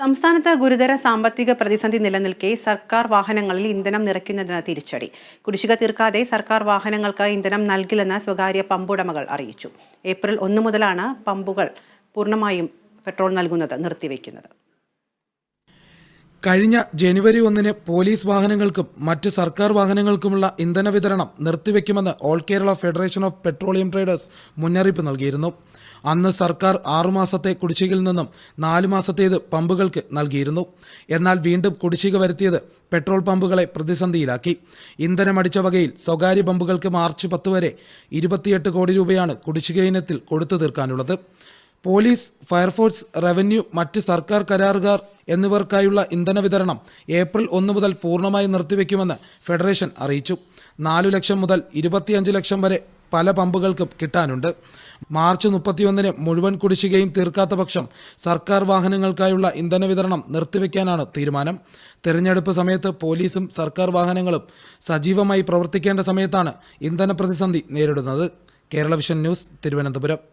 സംസ്ഥാനത്ത് ഗുരുതര സാമ്പത്തിക പ്രതിസന്ധി നിലനിൽക്കെ സർക്കാർ വാഹനങ്ങളിൽ ഇന്ധനം നിറയ്ക്കുന്നതിന് തിരിച്ചടി. കുടിശ്ശിക തീർക്കാതെ സർക്കാർ വാഹനങ്ങൾക്ക് ഇന്ധനം നൽകില്ലെന്ന് സ്വകാര്യ പമ്പുടമകൾ അറിയിച്ചു. ഏപ്രിൽ ഒന്ന് മുതലാണ് പമ്പുകൾ പൂർണമായും പെട്രോൾ നൽകുന്നത് നിർത്തിവെക്കുന്നത് കഴിഞ്ഞ ജനുവരി ഒന്നിന് പോലീസ് വാഹനങ്ങൾക്കും മറ്റ് സർക്കാർ വാഹനങ്ങൾക്കുമുള്ള ഇന്ധന വിതരണം നിർത്തിവെക്കുമെന്ന് all Kerala federation of petroleum traders മുന്നറിയിപ്പ് നൽകിയിരുന്നു. അന്ന് സർക്കാർ ആറുമാസത്തെ കുടിശ്ശികയിൽ നിന്നും നാല് മാസത്തേത് പമ്പുകൾക്ക് നൽകിയിരുന്നു. എന്നാൽ വീണ്ടും കുടിശ്ശിക വരുത്തിയത് പെട്രോൾ പമ്പുകളെ പ്രതിസന്ധിയിലാക്കി. ഇന്ധനമടിച്ച വകയിൽ സ്വകാര്യ പമ്പുകൾക്ക് മാർച്ച് പത്ത് വരെ ഇരുപത്തിയെട്ട് കോടി രൂപയാണ് കുടിശ്ശിക ഇനത്തിൽ കൊടുത്തു തീർക്കാനുള്ളത്. പോലീസ് ഫയർഫോഴ്സ് റവന്യൂ മറ്റ് സർക്കാർ കരാറുകാർ എന്നിവർക്കായുള്ള ഇന്ധന വിതരണം ഏപ്രിൽ ഒന്ന് മുതൽ പൂർണമായി നിർത്തിവെക്കുമെന്ന് ഫെഡറേഷൻ അറിയിച്ചു. നാലു ലക്ഷം മുതൽ ഇരുപത്തിയഞ്ച് ലക്ഷം വരെ പല പമ്പുകൾക്കും കിട്ടാനുണ്ട്. മാർച്ച് മുപ്പത്തിയൊന്നിന് മുഴുവൻ കുടിശ്ശികയും തീർക്കാത്ത പക്ഷം സർക്കാർ വാഹനങ്ങൾക്കായുള്ള ഇന്ധന വിതരണം നിർത്തിവെക്കാനാണ് തീരുമാനം. തെരഞ്ഞെടുപ്പ് സമയത്ത് പോലീസും സർക്കാർ വാഹനങ്ങളും സജീവമായി പ്രവർത്തിക്കേണ്ട സമയത്താണ് ഇന്ധന പ്രതിസന്ധി നേരിടുന്നത്. Kerala vision news Thiruvananthapuram.